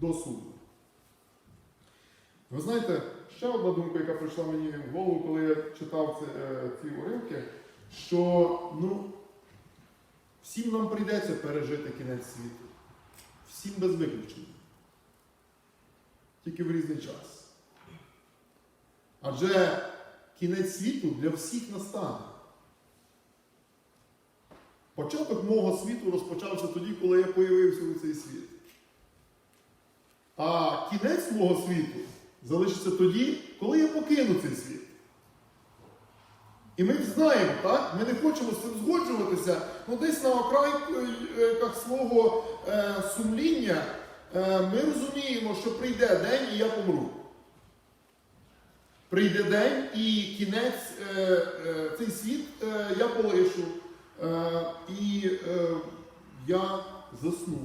до суду. Ви знаєте, ще одна думка, яка прийшла мені в голову, коли я читав ці, е, ці уривки, що ну, всім нам прийдеться пережити кінець світу. Всім без виключення. Тільки в різний час. Адже кінець світу для всіх настане. Початок мого світу розпочався тоді, коли я появився у цей світ. А кінець мого світу залишиться тоді, коли я покину цей світ. І ми знаємо, так? Ми не хочемо з цим згоджуватися, але десь на окрайках свого е, сумління е, ми розуміємо, що прийде день і я помру. Прийде день і кінець, е, е, цей світ е, я полишу. Е, і е, я засну.